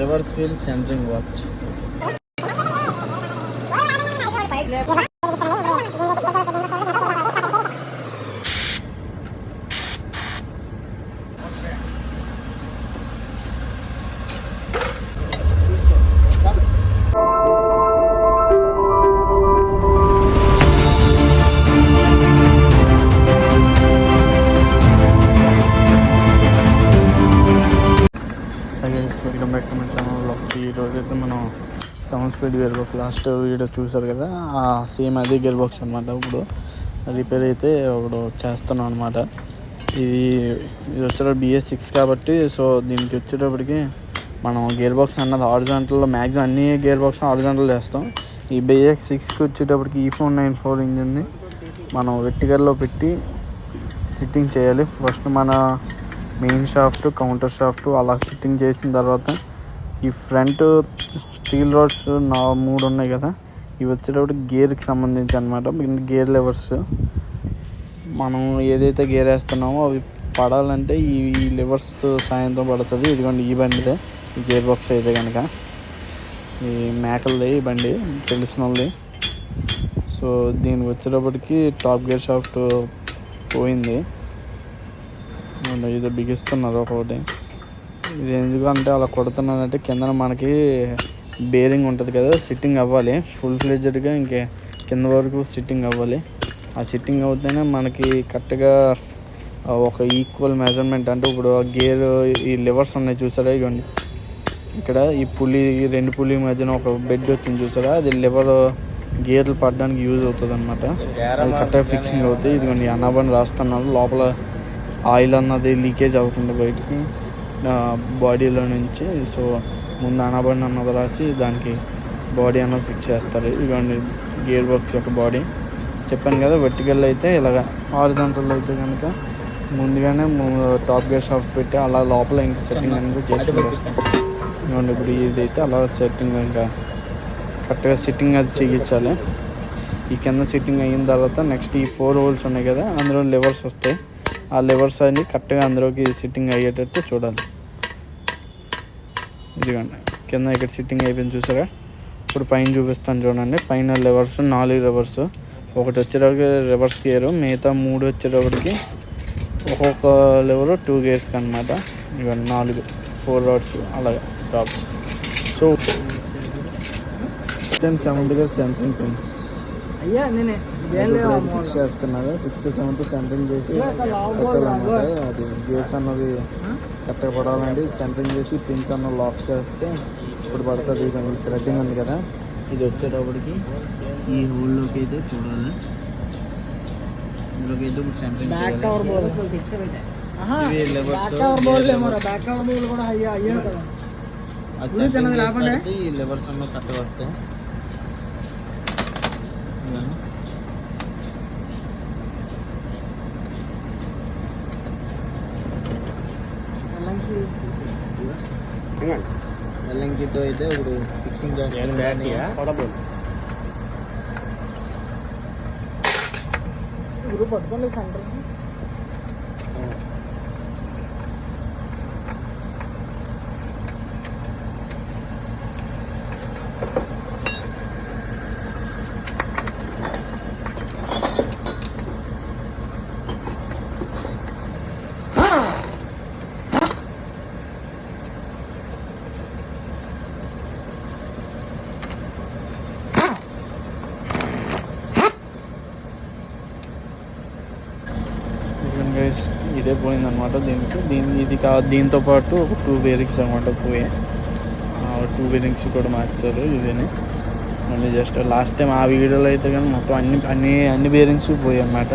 Reverse wheel centring watch seven speed gear box last video చూసారు కదా ఆ same అదే గేర్ బాక్స్ అనమాట ఇప్పుడు. రిపేర్ అయితే ఒకడు చేస్తున్నాం అనమాట ఇది ఇది వచ్చేటప్పుడు బిఎస్ సిక్స్ కాబట్టి సో దీనికి వచ్చేటప్పటికి మనం గేర్ బాక్స్ అన్నది ఆరిజాంటల్లో మ్యాక్సిమం అన్ని గేర్ బాక్స్ ఆరిజాంటల్ చేస్తాం ఈ బిఎస్ సిక్స్కి వచ్చేటప్పటికి ఈ ఫోర్ నైన్ ఫోర్ ఇంజిన్ని మనం వెట్టిగర్లో పెట్టి సిట్టింగ్ చేయాలి. ఫస్ట్ మన మెయిన్ షాఫ్ట్ కౌంటర్ షాఫ్ట్ అలా సిట్టింగ్ చేసిన తర్వాత ఈ ఫ్రంట్ స్టీల్ రాడ్స్ నా మూడు ఉన్నాయి కదా. ఇవి వచ్చేటప్పుడు గేర్కి సంబంధించి అనమాట గేర్ లెవర్స్. మనం ఏదైతే గేర్ వేస్తున్నామో అవి పడాలంటే ఈ లెవర్స్ సాయంతో పడుతుంది. ఇదిగోండి ఈ బండిదే. గేర్ బాక్స్ అయితే కనుక ఈ మేకలది ఈ బండి. తెలిసిన వాళ్ళది సో దీనికి వచ్చేటప్పటికి టాప్ గేర్ షాఫ్ట్ పోయింది. ఇది బిగిస్తున్నారు ఒకటి. ఇది ఎందుకంటే అలా కొడుతున్నానంటే కింద మనకి బేరింగ్ ఉంటుంది కదా సిట్టింగ్ అవ్వాలి. ఫుల్ ఫ్లెడ్జెడ్గా ఇంకే కింద వరకు సిట్టింగ్ అవ్వాలి. ఆ సిట్టింగ్ అవుతేనే మనకి కరెక్ట్గా ఒక ఈక్వల్ మెజర్మెంట్ అంటే ఇప్పుడు గేర్ ఈ లివర్స్ ఉన్నాయి చూసారా? ఇవ్వండి ఇక్కడ ఈ పులి రెండు పులి మధ్యన ఒక బెడ్ వచ్చింది చూసారా? అది లివర్ గేర్లు పడడానికి యూజ్ అవుతుంది అనమాట అది కరెక్ట్గా ఫిక్సింగ్ అవుతాయి. ఇదిగోండి అన్నాబని రాస్తున్నారు లోపల ఆయిల్ అన్నది లీకేజ్ అవ్వకుండా బయటికి బాడీలో నుంచి. సో ముందు అనాబండి అన్నది రాసి దానికి బాడీ అన్నది ఫిక్స్ చేస్తారు. ఇదిగోండి గేర్ బాక్స్ యొక్క బాడీ చెప్పాను కదా వెర్టికల్ అయితే ఇలాగ హారిజాంటల్ అయితే కనుక ముందుగానే టాప్ గేర్ షాఫ్ట్ పెట్టి అలా లోపల ఇంకా సెట్టింగ్ అనేది చేసుకుంటూ వస్తాం ఇదిగోండి ఇప్పుడు ఇదైతే అలా సెట్టింగ్ ఇంకా కరెక్ట్గా సిట్టింగ్ అది చేయించాలి. ఈ కింద సిట్టింగ్ అయిన తర్వాత నెక్స్ట్ ఈ ఫోర్ హోల్స్ ఉన్నాయి కదా అందులో లెవర్స్ వస్తాయి. ఆ లెవర్స్ అన్ని కరెక్ట్గా అందులోకి సిట్టింగ్ అయ్యేటట్టు చూడాలి. ఇదిగోండి. కింద ఇక్కడ సిట్టింగ్ అయిపోయింది చూసారా? ఇప్పుడు పైన చూపిస్తాను చూడండి. పైన లెవర్స్ నాలుగు రివర్స్ ఒకటి వచ్చేటప్పటికి రివర్స్ గేరు మిగతా మూడు వచ్చేటప్పటికి ఒక్కొక్క లెవెల్ టూ గేర్స్కి అనమాట ఇవన్నీ నాలుగు ఫోర్ రాడ్స్ అలాగా top so ten seventy gear centring అయ్యా నేనే. ఫిక్స్ చేస్తున్నారు. సిక్స్త్ సెవెంత్ సెంటరింగ్ చేసి పెట్టాలన్నమాట. అది గేర్స్ అన్నది కరెక్ట్గా పడాలండి. సెంటరింగ్ చేసి పిన్స్ అన్న లాక్ చేస్తే ఇప్పుడు పడుతుంది. ఇది థ్రెడ్డింగ్ ఉంది కదా. ఇది వచ్చేటప్పటికి ఈ హోల్లోకి అయితే చూడాలి. ఇందులోకి అయితే ఇప్పుడు సెంటరింగ్ అది సెంటరింగ్ చేసి ఈ లెవర్స్ అన్న కరెక్ట్గా వస్తాయి ఇవన్నీ. ఎల్లంకితో అయితే ఇప్పుడు ఫిక్సింగ్ చేస్తాను గ్రూప్ పట్టుకోండి సెంటర్ ఇదిగోండి గైస్ ఇదే పోయింది అనమాట దీనికి దీని ఇది కా దీంతో పాటు ఒక టూ బేరింగ్స్ అనమాట పోయాయి టూ బేరింగ్స్ కూడా మార్చారు ఇదేనే. మళ్ళీ జస్ట్ లాస్ట్ టైం ఆ వీడియోలో అయితే కానీ మొత్తం అన్ని అన్ని అన్ని బేరింగ్స్ పోయాయి అన్నమాట.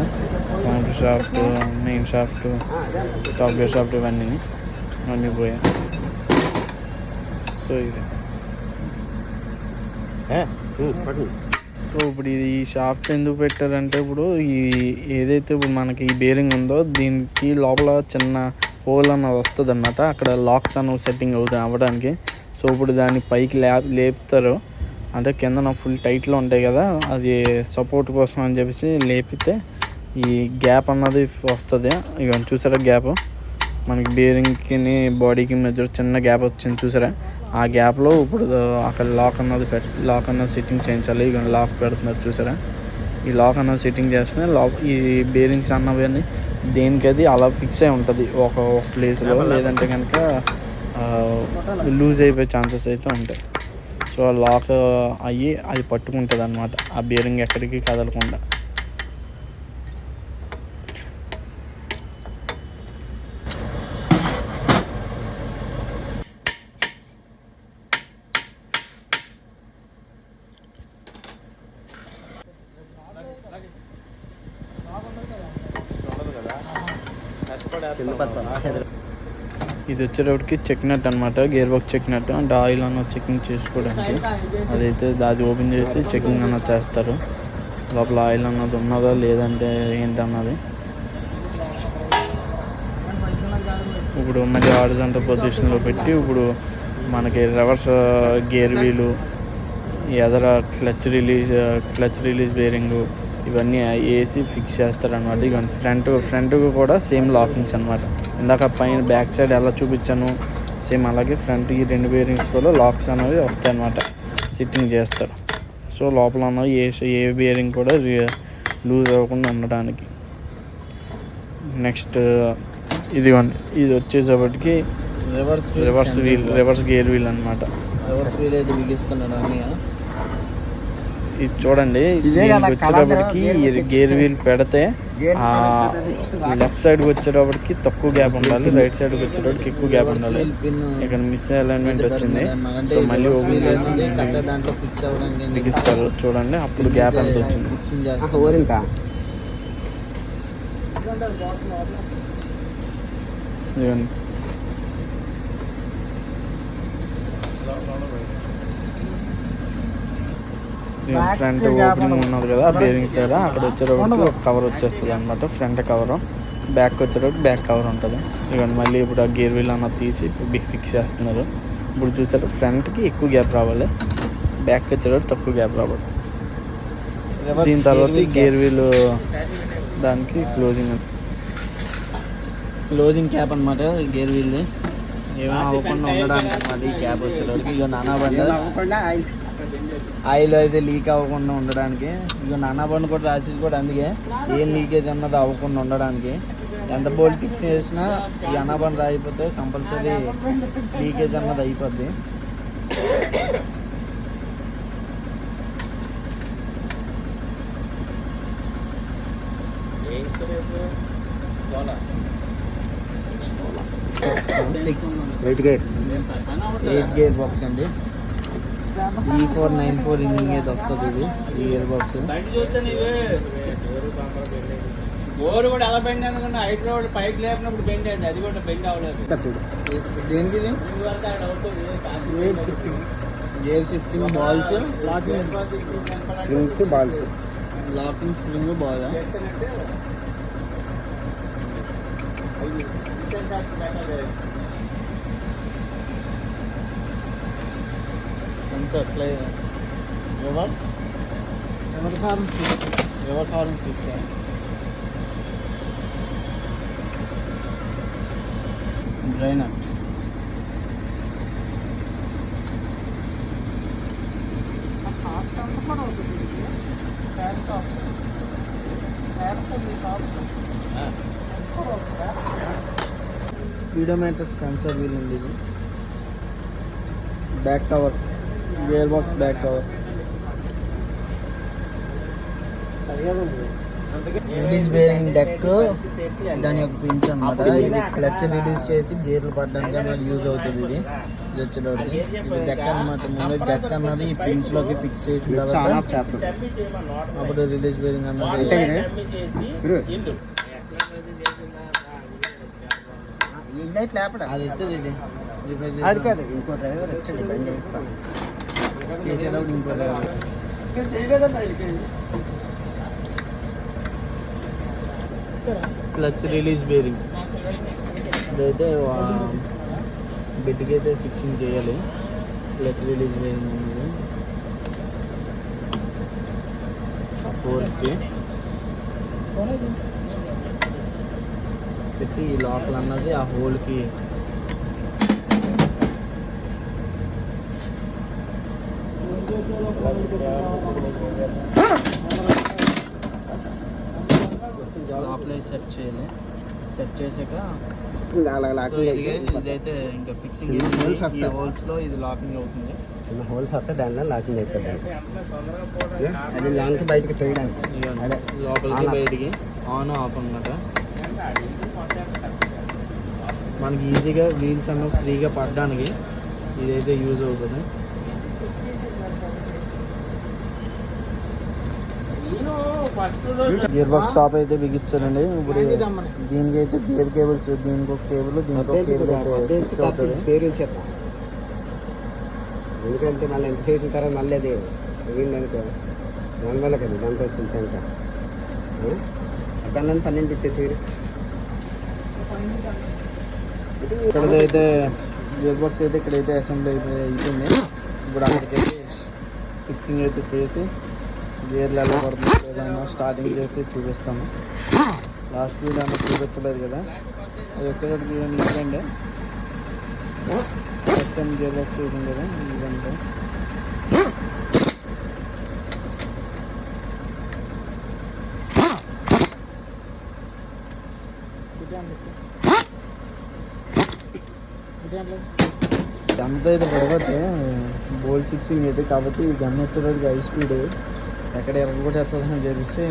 Counter shaft main shaft top gear shaft ఇవన్నీ అన్నీ పోయాయి. సో ఇది. సో ఇప్పుడు ఇది ఈ షాఫ్ట్ ఎందుకు పెట్టారంటే ఇప్పుడు ఈ ఏదైతే ఇప్పుడు మనకి ఈ బేరింగ్ ఉందో దీనికి లోపల చిన్న హోల్ అన్నది వస్తుంది అన్నమాట అక్కడ లాక్స్ అన్నవి సెట్టింగ్ అవుతాయి అవ్వడానికి. సో ఇప్పుడు దాన్ని పైకి లే లేపుతారు. అంటే కింద ఫుల్ టైట్లో ఉంటాయి కదా అది సపోర్ట్ కోసం అని చెప్పేసి లేపితే ఈ గ్యాప్ అన్నది వస్తుంది. ఇక చూసారా గ్యాప్ మనకి బేరింగ్కి బాడీకి మధ్య చిన్న గ్యాప్ వచ్చింది చూసారా? ఆ గ్యాప్లో ఇప్పుడు అక్కడ లాక్ అన్నది పెట్ లాక్ అన్నది సిట్టింగ్ చేయించాలి. ఇక లాక్ పెడుతున్నారు చూసారా? ఈ లాక్ అన్నది సిట్టింగ్ చేస్తే లాక్ ఈ బేరింగ్స్ అన్నవన్నీ దేనికది అలా ఫిక్స్ అయి ఉంటుంది ఒక ఒక ప్లేస్లో లేదంటే కనుక లూజ్ అయిపోయే ఛాన్సెస్ అయితే ఉంటాయి. సో ఆ లాక్ అయ్యి అది పట్టుకుంటుంది అనమాట ఆ బేరింగ్ ఎక్కడికి కదలకుండా. వచ్చేటప్పటికి చెక్ నట్ అనమాట గేర్ బాక్స్ చెక్ నట్ అంటే ఆయిల్ అన్న చెకింగ్ చేసుకోవడానికి. అదైతే అది ఓపెన్ చేసి చెకింగ్ అన్నది చేస్తారు. లోపల ఆయిల్ అన్నది ఉన్నదా లేదంటే ఏంటన్నది. ఇప్పుడు మళ్ళీ హారిజాంటల్ పొజిషన్లో పెట్టి ఇప్పుడు మనకి రివర్స్ గేర్ వీలు ఎదర clutch release clutch release bearing ఇవన్నీ వేసి ఫిక్స్ చేస్తారనమాట ఇవన్నీ ఫ్రంట్ ఫ్రంట్ కూడా సేమ్ లాకింగ్స్ అనమాట ఇందాక పైన బ్యాక్ సైడ్ ఎలా చూపించాను సేమ్ అలాగే ఫ్రంట్ ఈ రెండు బేరింగ్స్ కూడా లాక్స్ అనేవి వస్తాయి అనమాట సిట్టింగ్ చేస్తారు. సో లోపల ఏ ఏ బేరింగ్ కూడా లూజ్ అవ్వకుండా ఉండడానికి. నెక్స్ట్ ఇదిగోండి ఇది వచ్చేసేపటికి reverse reverse wheel reverse gear wheel అనమాట రివర్స్ వీల్ అయితే బిగిస్తున్నాడు అన్నీ ఇది చూడండి దీనికి వచ్చేటప్పటికి గేర్ వీల్ పెడితే లెఫ్ట్ సైడ్కి వచ్చేటప్పటికి తక్కువ గ్యాప్ ఉండాలి రైట్ సైడ్కి వచ్చేటప్పటికి ఎక్కువ గ్యాప్ ఉండాలి. ఇక్కడ మిస్ అలైన్మెంట్ వచ్చింది. సో మళ్ళీ ఓపెన్ చేసి బిగిస్తారు చూడండి అప్పుడు గ్యాప్ ఎంత వచ్చింది చేస్తారు ఇంకా ఇదిగోండి. ఇది ఫ్రంట్ ఓపెనింగ్ ఉన్నది కదా బేరింగ్ సైడ్ అక్కడ వచ్చేటప్పటికి ఒక కవర్ వచ్చేస్తుంది అనమాట ఫ్రంట్ కవర్ బ్యాక్ వచ్చేటప్పుడు బ్యాక్ కవర్ ఉంటుంది. ఇవన్నీ మళ్ళీ ఇప్పుడు ఆ గేర్ వీల్ అన్నది తీసి ఫిక్స్ చేస్తున్నారు. ఇప్పుడు చూసారు ఫ్రంట్కి ఎక్కువ గ్యాప్ రావాలి. బ్యాక్ వచ్చేటప్పుడు తక్కువ గ్యాప్ రావాలి. దీని తర్వాత ఈ గేర్ వీల్ దానికి క్లోజింగ్ క్లోజింగ్ క్యాప్ అనమాట గేర్ వీల్ ఏమో అవ్వకుండా ఉండడానికి ఈ క్యాప్ వచ్చేటప్పటికి ఇక నానా బండ ఆయిల్ అయితే లీక్ అవ్వకుండా ఉండడానికి. ఇక నానా బండ్ కూడా రాసేసి కూడా అందుకే ఏం లీకేజ్ అన్నది అవ్వకుండా ఉండడానికి. ఎంత బోల్ట్ ఫిక్స్ చేసినా ఈ అనాబండ్ రాయిపోతే కంపల్సరీ లీకేజ్ అన్నది అయిపోద్ది. Six eight gears eight gear box అండి. ఈ ఫోర్ నైన్ ఫోర్ ఇంజిన్ అయితే వస్తుంది ఇది ఈ గేర్ బాక్స్ బోర్ కూడా ఎలా బెండ్ అనుకున్నా హైట్ రోడ్ పైకి లేపినప్పుడు బెండ్ అయింది అది కూడా బెండ్ అవ్వలేదు. చూడు. దేనికి gear shifting balls springs balls locking spring ball sensor play reverse reverse horn reverse horn switch drainer speedometer sensor wheel ఉంది ఇది. Back cover. Gear box back cover release bearing deck దాని యొక్క పిన్స్ అన్నమాట. ఇది clutch release చేసి గేర్లు పడడానికి అన్నది యూజ్ అవుతుంది ఇది. వచ్చేటప్పటికి. ఇది డెక్ అన్నమాట. ముందు డెక్ అన్నది ఈ పిన్స్లోకి ఫిక్స్ చేసిన తర్వాత అప్పుడు రిలీజ్ బేరింగ్ అన్నది అది ఇస్తుంది ఇది. అది కాదు ఇంకో డ్రైవర్ వచ్చి బండి వేసుకోవాలి చేసేటప్పుడు ఇంకో క్లచ్ రిలీజ్ బేరింగ్. ఇదైతే బెడ్కి అయితే ఫిక్సింగ్ చేయాలి. క్లచ్ రిలీజ్ బేరింగ్ అనేది ఫోర్కి. పెట్టి ఈ లోపల అన్నది ఆ హోల్కి లోపల సెట్ చేయాలి సెట్ చేసాక ఇదైతే ఇంకా ఫిక్సింగ్ చిన్న holes ఈ వస్తాయి. హోల్స్లో ఇది లాకింగ్ అవుతుంది చిన్న హోల్స్ వస్తే దానిలో లాకింగ్ అయిపోతుంది? అది బయటకి తోయడానికి ఇదిగోండి. అదే. లోపలికి ఆన్ ఆఫ్. బయటికి ఆన్ ఆఫ్ అనమాట మనకి ఈజీగా వీల్స్ అన్న ఫ్రీగా పడడానికి ఇదైతే యూజ్ అవుతుంది గేర్ బాక్స్ టాప్ అయితే బిగించారండి. ఇప్పుడు దీనికి అయితే గేర్ కేబుల్స్ దీనికి ఒక కేబుల్ దీనికి ఒక కేబుల్ అయితే ఫిక్స్ అవుతుంది. ఎందుకంటే మళ్ళీ ఎంత చేసిన తర్వాత మళ్ళీ అది పోయిందనుకో దానివల్ల కదా దాంతో వచ్చింది శంక దాని పన్నెండు ఇచ్చే మీరు. ఇక్కడైతే గేర్ బాక్స్ అయితే ఇక్కడైతే అసెంబ్లీ అయిపోయి అయిపోయింది. ఇప్పుడు అక్కడికైతే ఫిక్సింగ్ అయితే చేసి గేర్లు ఎలా పడుతుంది ఏదైనా స్టార్టింగ్ చేసి చూపిస్తాము. లాస్ట్ వీడియో అన్న చూపించలేదు కదా. అది వచ్చేటప్పుడు ఎందుకంటే ఫస్ట్ టైం గేర్ బాక్స్ వేసింది కదా ఎందుకంటే. ఇదంతా అయితే పడబోతే బోల్డ్ ఫిక్సింగ్ అయితే కాబట్టి ఈ గన్ వచ్చేటప్పటికి హై స్పీడ్ ఎక్కడ ఎరగొట్టేస్తుందని చెప్పేసి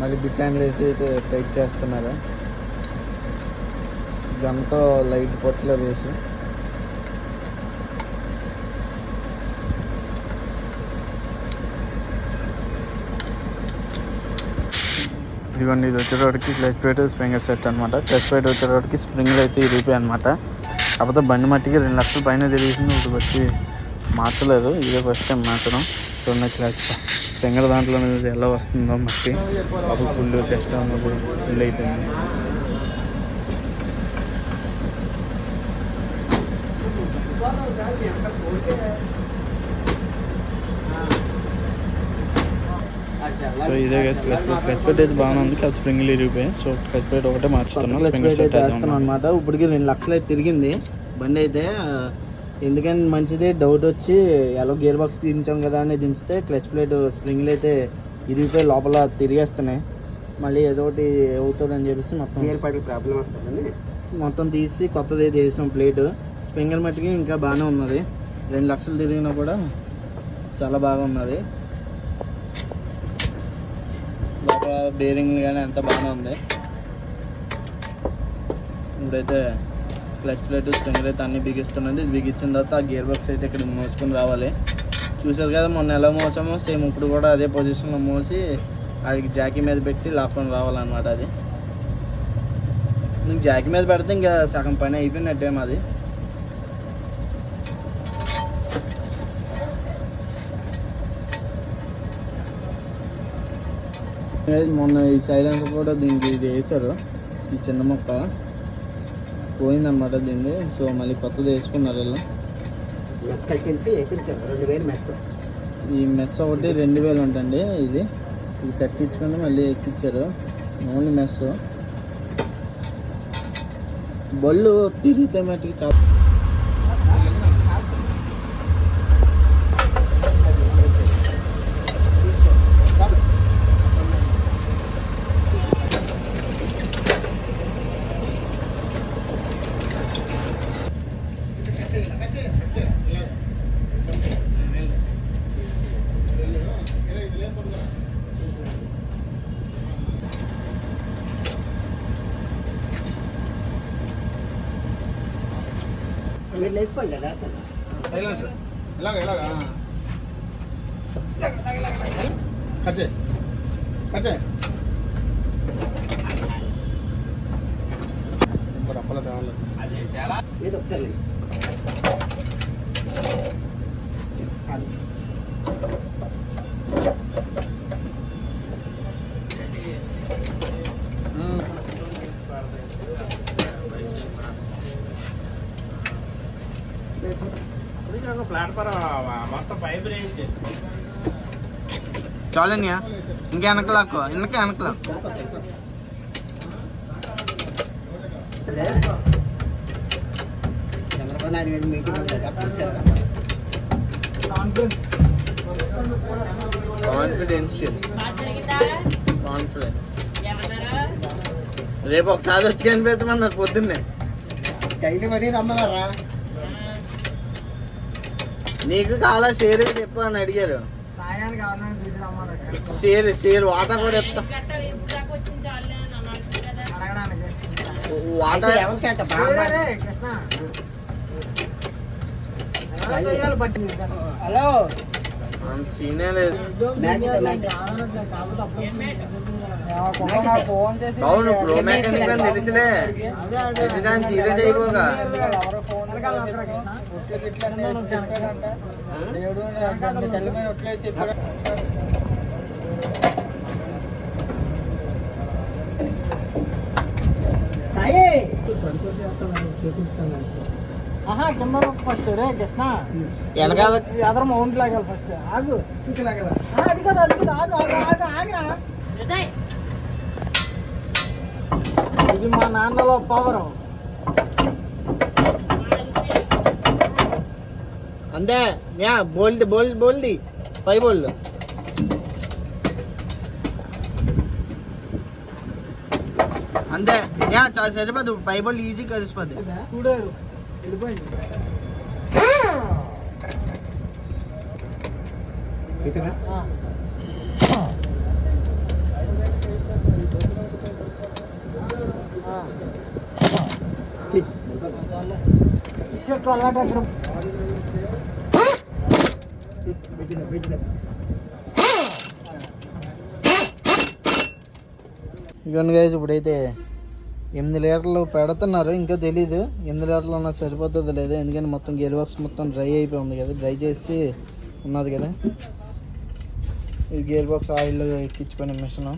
మళ్ళీ బిట్లాండ్లు వేసి అయితే టైట్ చేస్తున్నారు. గన్తో లైట్ పొట్టలో వేసి. ఇదిగోండి ఇది వచ్చేటప్పటికి క్లచ్ ప్లేట్ స్ప్రింగర్ సెట్ అనమాట క్లచ్ ప్లేట్ వచ్చేటప్పటికి స్ప్రింగ్లు అయితే ఇరిగిపోయి అనమాట కాకపోతే బండి మట్టికి రెండు లక్షల పైన తిరిగింది. ఇప్పుడు వచ్చి మార్చలేదు. ఇదే ఫస్ట్ టైం మార్చడం. చూడండి క్లచ్ స్ప్రింగర్ దాంట్లో మీద ఎలా వస్తుందో మట్టి. అప్పుడు ఫుల్ టెస్ట్ అన్నది ఫుల్ అయిపోయింది. సో ఇదే guys clutch plate clutch plate అయితే బాగానే ఉంది. కానీ స్ప్రింగ్లు ఇరిగిపోయాయి సో క్లచ్ ప్లేట్ ఒకటే మార్చుతున్నా. క్లచ్ స్ప్రింగర్ ప్లేట్ సెట్ అనమాట ఇప్పటికి రెండు లక్షలు అయితే తిరిగింది. బండి అయితే ఆ, ఎందుకని మంచిది డౌట్ వచ్చి ఎలా గేర్ బాక్స్ దించాం కదా అని దించితే క్లచ్ ప్లేట్ స్ప్రింగ్లు అయితే ఇరిగిపోయి లోపల తిరిగేస్తున్నాయి. మళ్ళీ ఏదో ఒకటి అవుతుంది అని చెప్పేసి మొత్తం గేర్ ప్రాబ్లం వస్తుందని మొత్తం తీసి కొత్తది అయితే వేసాం ప్లేట్. స్ప్రింగర్ మట్టికి ఇంకా బాగానే ఉన్నది. రెండు లక్షలు తిరిగినా కూడా చాలా బాగా ఉన్నది. లోపల బేరింగ్ కానీ అంత బాగానే ఉంది. ఇప్పుడైతే క్లచ్ ప్లేట్ స్ప్రింగర్ అయితే అన్ని బిగిస్తున్నది. ఇది బిగించిన తర్వాత ఆ గేర్ బాక్స్ అయితే ఇక్కడ మోసుకొని రావాలి. చూసారు కదా మొన్న ఎలా మోసామో సేమ్ ఇప్పుడు కూడా అదే పొజిషన్లో మోసి వాడికి జాకీ మీద పెట్టి లాక్కొని రావాలన్నమాట అది. నీకు జాకీ మీద పెడితే ఇంకా సగం పని అయిపోయినట్టే మాది. మొన్న ఈ సైలెన్స్ కూడా దీనికి ఇది వేశారు ఈ చిన్న మొక్క. పోయిందన్నమాట దీన్ని. సో మళ్ళీ కొత్తది వేసుకున్నారు వీళ్ళు. మెస్ కట్టించి ఎక్కించారు. రెండు వేలు మెస్. ఈ మెస్ ఒకటి రెండు వేలు ఉంటుంది ఇది. ఇది కట్టించుకొని మళ్ళీ ఎక్కించారు ఓన్లీ మెస్. బళ్ళు తిరిగితే మట్టుకు చాలా లేచిపోండి కదా ఇలాగ ఇలాగ కచ్చే కచ్చే ఇప్పుడు అప్పల కావాలి ఏదో ఒకసారి ప్లాట్ఫారం మొత్తం పైప్ వేసి చాలన్యా ఇంకా వెనక లాక్కో ఇంకా వెనక లాక్కో చంద్రబాబు నాయుడు గారి మీటింగ్. కాన్ఫిడెన్షియల్ కాన్ఫిడెన్స్ రేపు ఒకసారి వచ్చి కనిపించమన్నారు పొద్దున్నే. డైలీ మరీ రమ్మన్నారా? నీకు కావాలా? షేర్ చెప్పు అని అడిగారు. షేర్ షేర్ వాటా కూడా ఇస్తా వాటా అయితే ఎవరికి అంట బాగా హలో. సీనే లేదు. అవును ప్రో మెకానిక్ అని తెలుసులే. ప్రతిదాని సీరియస్ అయిపోగా. ఫస్ట్ రే కృష్ణ. వెనకాల ఎదర మౌంట్ లాగాలి ఫస్ట్ ఆగు. ఆ, అది కదా అది కదా. ఆగు ఆగు ఆగు ఆగిరా. ఇది మా నాన్నలో పవర్ అంతే యా బోల్డ్ బోల్ బోల్ది పై బోల్ అంతే యా చా- సరిపోదు పై బోల్ ఈజీ కలిసిపోద్ది చూడారు వెళ్ళిపోయింది ఆ. గైజ్ ఇప్పుడైతే ఎనిమిది లీటర్లు పెడుతున్నారు. ఇంకా తెలీదు ఎనిమిది లీటర్లు అన్నా సరిపోతుందో లేదు. ఎందుకంటే మొత్తం గేర్ బాక్స్ మొత్తం డ్రై అయిపోయి ఉంది కదా. డ్రై చేసి ఉన్నది కదా. ఈ గేర్ బాక్స్ ఆయిల్ ఎక్కించుకునే మిషన్.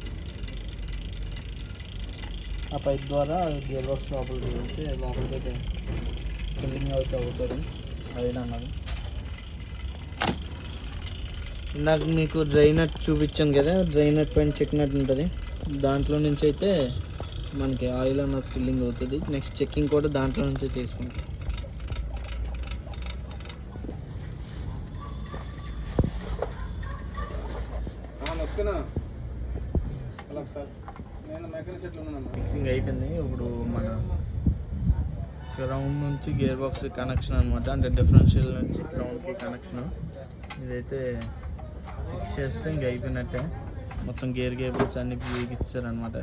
ఆ పైప్ ద్వారా గేర్ బాక్స్ లోపలికి వెళ్తే లోపలికి అయితే ఫిల్లింగ్ అయితే అవుతుంది. ఆయిల్ అన్నది. ఇందాక మీకు డ్రై నట్ చూపించాను కదా డ్రై నట్ పైన చెక్ నట్ ఉంటుంది. దాంట్లో నుంచి అయితే మనకి ఆయిల్ అన్నది ఫిల్లింగ్ అవుతుంది. నెక్స్ట్ చెక్కింగ్ కూడా దాంట్లో నుంచే చేసుకుంటాం. మిక్సింగ్ అయిపోయింది. ఇప్పుడు మన గ్రౌండ్ నుంచి గేర్ బాక్స్ కనెక్షన్ అనమాట అంటే డిఫరెన్షియల్ నుంచి గ్రౌండ్కి కనెక్షన్ ఇదైతే ఫిక్స్ చేస్తే ఇంక అయిపోయినట్టే మొత్తం గేర్ కేబుల్స్ అన్ని బిగిచ్చారనమాట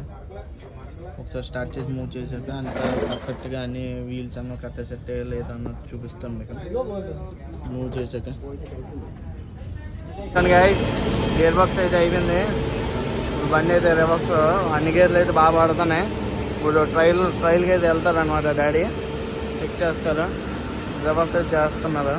ఒకసారి స్టార్ట్ చేసి మూవ్ చేసాక అంత పర్ఫెక్ట్గా అన్ని వీల్స్ అన్న కట్ట సెట్ లేదన్నది చూపిస్తాం మీకు. మూవ్ చేసాక. గేర్ బాక్స్ అయితే అయిపోయింది. ఇప్పుడు బండి అయితే రివర్స్ అన్ని గేర్లు అయితే బాగా పడుతున్నాయి ఇప్పుడు ట్రైల్ ట్రైల్కి అయితే వెళ్తారు అనమాట డాడీ. చెక్ చేస్తారు. రివర్స్ అయితే చేస్తున్నారు.